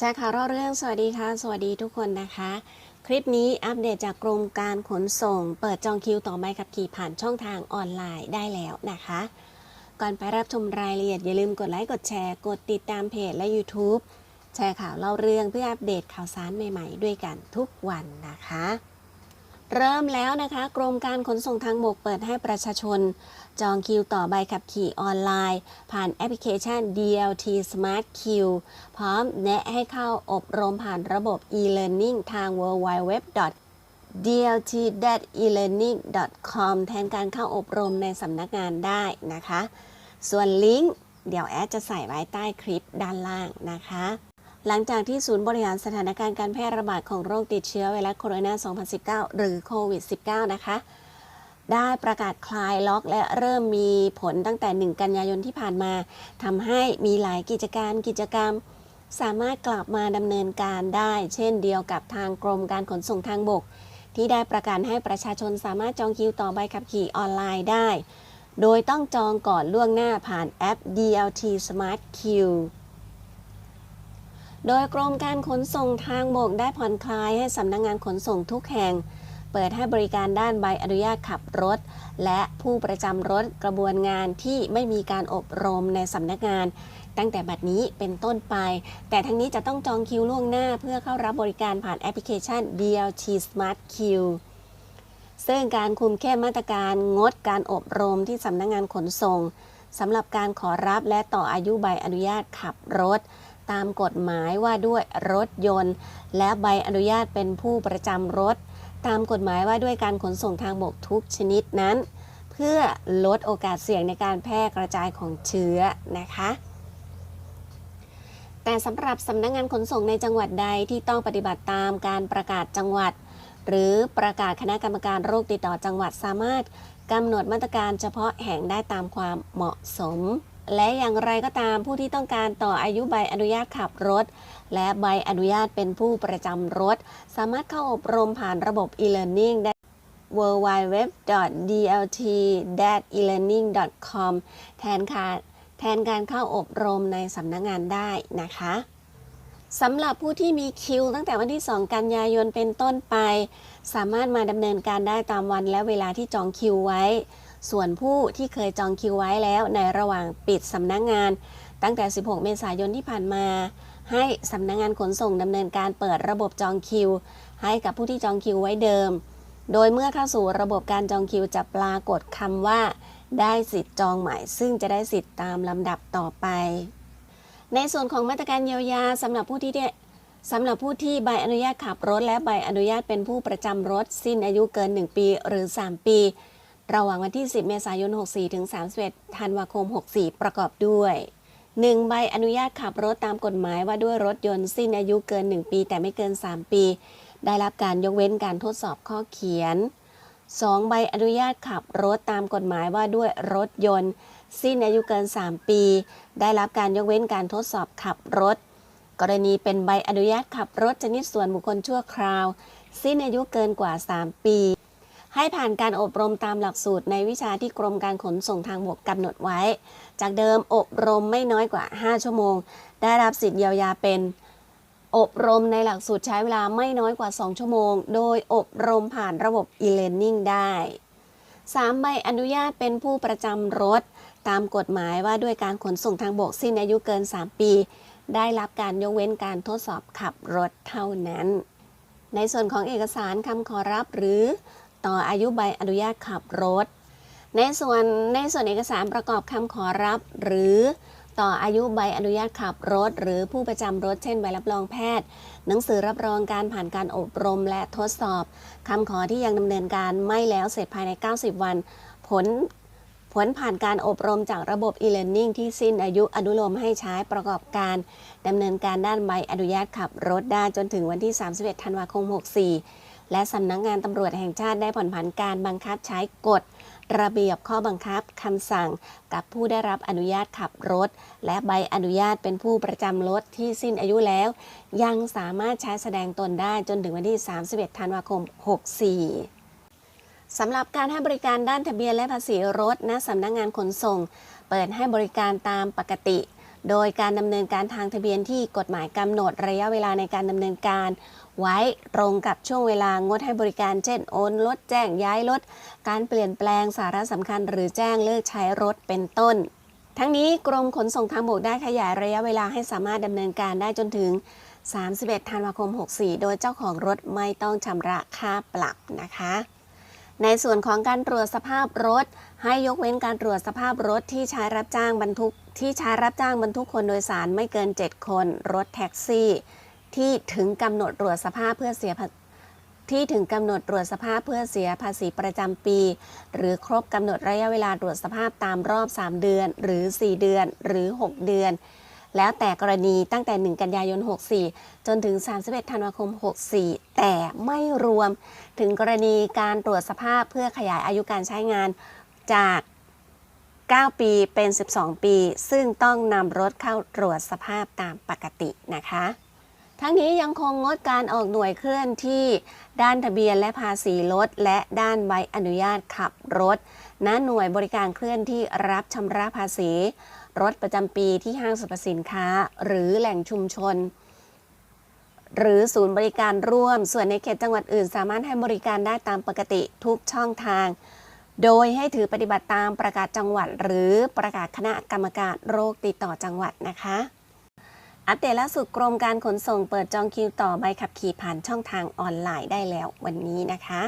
แชร์ข่าวเล่าเรื่อง สวัสดีค่ะ สวัสดีทุกคนนะคะ คลิปนี้อัปเดตจากกรมการขนส่ง เปิดจองคิวต่อใบขับขี่ผ่านช่องทางออนไลน์ได้แล้วนะคะ ก่อนไปรับชมรายละเอียดอย่าลืมกดไลค์กดแชร์ กดติดตามเพจและ YouTube แชร์ข่าวเล่าเรื่องเพื่ออัปเดตข่าวสารใหม่ ๆ ด้วยกันทุกวันนะคะ เริ่มแล้วนะคะ กรมการขนส่งทางบกเปิดให้ประชาชน จองคิวต่อใบขับขี่ออนไลน์ ผ่านแอปพลิเคชัน DLT Smart Q พร้อมแนะให้เข้าอบรมผ่านระบบ e-learning ทาง www dlt-elearning.com แทนการเข้าอบรมในสำนักงานได้นะคะ ส่วนลิงก์เดี๋ยวแอดจะใส่ไว้ใต้คลิปด้านล่างนะคะ หลังจากที่ศูนย์บริหารสถานการณ์การแพร่ระบาดของโรคติดเชื้อไวรัสโคโรนา 2019 หรือโควิด -19 นะคะ ได้ประกาศคลายล็อกและเริ่มมีผลตั้งแต่ 1 กันยายนที่ผ่านมาทำให้มีหลายกิจการกิจกรรม สามารถกลับมาดำเนินการได้ เช่นเดียวกับทางกรมการขนส่งทางบก ที่ได้ประกาศให้ประชาชนสามารถจองคิวต่อใบขับขี่ออนไลน์ได้ โดยต้องจองก่อนล่วงหน้าผ่านแอป DLT Smart Queue โดยกรมการขนส่งทางบกได้ผ่อนคลายให้สำนักงงานขนส่งทุกแห่ง เปิดให้บริการด้านใบอนุญาตขับรถ และผู้ประจำรถกระบวนงานที่ไม่มีการอบรมในสำนักงาน ตั้งแต่บัดนี้เป็นต้นไป แต่ทั้งนี้จะต้องจองคิวล่วงหน้าเพื่อเข้ารับบริการผ่านแอปพลิเคชัน DLT Smart Queue ซึ่งการคุมเข้มมาตรการงดการอบรมที่สำนักงงานขนส่งสำหรับการขอรับและต่ออายุใบอนุญาตขับรถ ตามกฎหมายว่าด้วยรถยนต์ และใบอนุญาตเป็นผู้ประจำรถ ตามกฎหมายว่าด้วยการขนส่งทางบกทุกชนิดนั้น เพื่อลดโอกาสเสี่ยงในการแพร่กระจายของเชื้อนะคะแต่สำหรับสำนักงงานขนส่งในจังหวัดใดที่ต้องปฏิบัติตามการประกาศจังหวัด หรือประกาศคณะกรรมการโรคติดต่อจังหวัดสามารถกำหนดมาตรการเฉพาะแห่งได้ตามความเหมาะสม และอย่างไรก็ตามผู้ที่ต้องการต่ออายุใบอนุญาตขับรถ และใบอนุญาตเป็นผู้ประจำรถ สามารถเข้าอบรมผ่านระบบ e-learning ได้ www.dlt-elearning.com แทนการแทนการเข้าอบรมในสำนักงงานได้นะคะสำหรับผู้ที่มีคิว ตั้งแต่วันที่ 2 กันยายนเป็นต้นไป สามารถมาดำเนินการได้ตามวันและเวลาที่จองคิวไว้ ส่วนผู้ที่เคยจองคิวไว้แล้วในระหว่างปิดสำนักงาน ตั้งแต่ 16 เมษายนที่ผ่านมา ให้สำนักงานขนส่งดำเนินการเปิดระบบจองคิว ให้กับผู้ที่จองคิวไว้เดิม โดยเมื่อเข้าสู่ระบบการจองคิวจะปรากฏคำว่า ได้สิทธิ์จองใหม่ ซึ่งจะได้สิทธิ์ตามลำดับต่อไป ในส่วนของมาตรการเยียวยาสำหรับผู้ที่ได้สำหรับผู้ที่ใบอนุญาตขับรถและใบอนุญาตเป็นผู้ประจำรถ สิ้นอายุเกิน 1 ปีหรือ 3 ปี ระหว่างวันที่ 10 เมษายน 64 ถึง 31 ธันวาคม 64 ประกอบด้วย 1. ใบอนุญาตขับรถตามกฎหมายว่าด้วยรถยนต์สิ้นอายุเกิน 1 ปีแต่ไม่เกิน 3 ปี ได้รับการยกเว้นการทดสอบข้อเขียน 2. ใบอนุญาตขับรถตามกฎหมายว่าด้วยรถยนต์ สิ้นอายุเกิน 3 ปี ได้รับการยกเว้นการทดสอบขับรถ กรณีเป็นใบอนุญาตขับรถชนิดส่วนบุคคลชั่วคราว สิ้นอายุเกินกว่า 3 ปี ให้ผ่านการอบรมตามหลักสูตรในวิชาที่กรมการขนส่งทางบกกำหนดไว้ จากเดิมอบรมไม่น้อยกว่า 5 ชั่วโมง ได้รับสิทธิเยียวยาเป็น อบรมในหลักสูตรใช้เวลาไม่น้อยกว่า 2 ชั่วโมง โดยอบรมผ่านระบบ e-learning ได้ 3. ใบอนุญาตเป็นผู้ประจำรถ ตามกฎหมายว่าด้วยการขนส่งทางบกสิ้นอายุเกิน 3 ปี ได้รับการยกเว้นการทดสอบขับรถเท่านั้น ในส่วนของเอกสารคำขอรับหรือ ต่ออายุใบอนุญาตขับรถ ในส่วนในส่วนเอกสารประกอบคำขอรับ หรือต่ออายุใบอนุญาตขับรถ หรือผู้ประจำรถเช่นใบรับรองแพทย์ หนังสือรับรองการผ่านการอบรมและทดสอบคำขอที่ยังดำเนินการไม่แล้วเสร็จภายใน 90 วัน ผลผลผ่านการอบรมจากระบบ e-learning ที่สิ้นอายุอนุโลมให้ใช้ประกอบการดำเนินการด้านใบอนุญาตขับรถได้จนถึงวันที่ 31 ธันวาคม 64 และสำนักงานตำรวจแห่งชาติได้ผ่อนผันการบังคับใช้กฎ ระเบียบข้อบังคับคำสั่ง กับผู้ได้รับอนุญาตขับรถ และใบอนุญาตเป็นผู้ประจำรถที่สิ้นอายุแล้ว ยังสามารถใช้แสดงตนได้จนถึงวันที่ 31 ธันวาคม 64สำหรับการให้บริการด้านทะเบียนและภาษีรถณสำนักงานขนส่ง เปิดให้บริการตามปกติ โดยการดำเนินการทางทะเบียนที่กฎหมายกำหนดระยะเวลาในการดำเนินการ ไว้ตรงกับช่วงเวลางดให้บริการเช่นโอนรถแจ้งย้ายรถการเปลี่ยนแปลงสาระสำคัญ หรือแจ้งเลิกใช้รถเป็นต้น ทั้งนี้กรมขนส่งทางบกได้ขยายระยะเวลาให้สามารถดำเนินการได้จนถึง 31 ธันวาคม 64 โดยเจ้าของรถไม่ต้องชำระค่าปรับนะคะในส่วนของการตรวจสภาพรถ ให้ยกเว้นการตรวจสภาพรถที่ใช้รับจ้างบรรทุก ที่ใช้รับจ้างบรรทุกคนโดยสารไม่เกิน 7 คน รถแท็กซี่ ที่ถึงกำหนดตรวจสภาพเพื่อเสียที่ถึงกำหนดตรวจสภาพเพื่อเสียภาษีประจำปี หรือครบกำหนดระยะเวลาตรวจสภาพตามรอบ 3 เดือน หรือ 4 เดือน หรือ 6 เดือน แล้วแต่กรณีตั้งแต่ 1 กันยายน 64 จนถึง 31 ธันวาคม 64 แต่ไม่รวมถึงกรณีการตรวจสภาพเพื่อขยายอายุการใช้งานจาก 9 ปีเป็น 12 ปี ซึ่งต้องนำรถเข้าตรวจสภาพตามปกตินะคะ ทั้งนี้ยังคงงดการออกหน่วยเคลื่อนที่ด้านทะเบียนและภาษีรถ และด้านใบอนุญาตขับรถณหน่วยบริการเคลื่อนที่รับชำระภาษี รถประจำปีที่ห้างสรรพสินค้า หรือแหล่งชุมชน หรือศูนย์บริการร่วม ส่วนในเขตจังหวัดอื่น สามารถให้บริการได้ตามปกติทุกช่องทาง โดยให้ถือปฏิบัติตามประกาศจังหวัด หรือประกาศคณะกรรมการโรคติดต่อจังหวัดนะคะ อัปเดตล่าสุดกรมการขนส่งเปิดจองคิวต่อใบขับขี่ผ่านช่องทางออนไลน์ได้แล้ววันนี้นะคะ